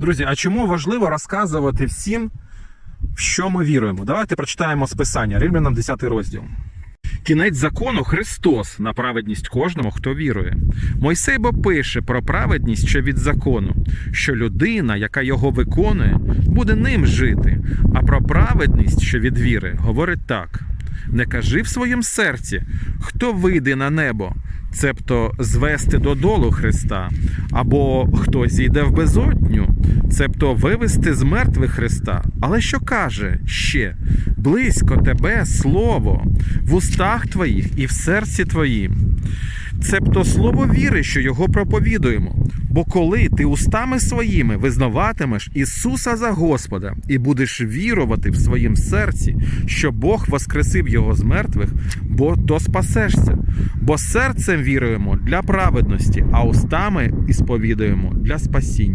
Друзі, а чому важливо розказувати всім, в що ми віруємо? Давайте прочитаємо з Писання, Римлянам 10 розділ. Кінець закону Христос на праведність кожному, хто вірує. Мойсей бо пише про праведність, що від закону, що людина, яка його виконує, буде ним жити. А про праведність, що від віри, говорить так: не кажи в своїм серці, хто вийде на небо, цебто звести додолу Христа, або хтось йде в безодню, цебто вивести з мертвих Христа. Але що каже ще? Близько тебе слово в устах твоїх і в серці твоїм. Цебто слово віри, що його проповідуємо. Бо коли ти устами своїми визнаватимеш Ісуса за Господа і будеш вірувати в своїм серці, що Бог воскресив його з мертвих, бо то спасешся. Бо серцем віруємо для праведності, а устами ісповідуємо для спасіння.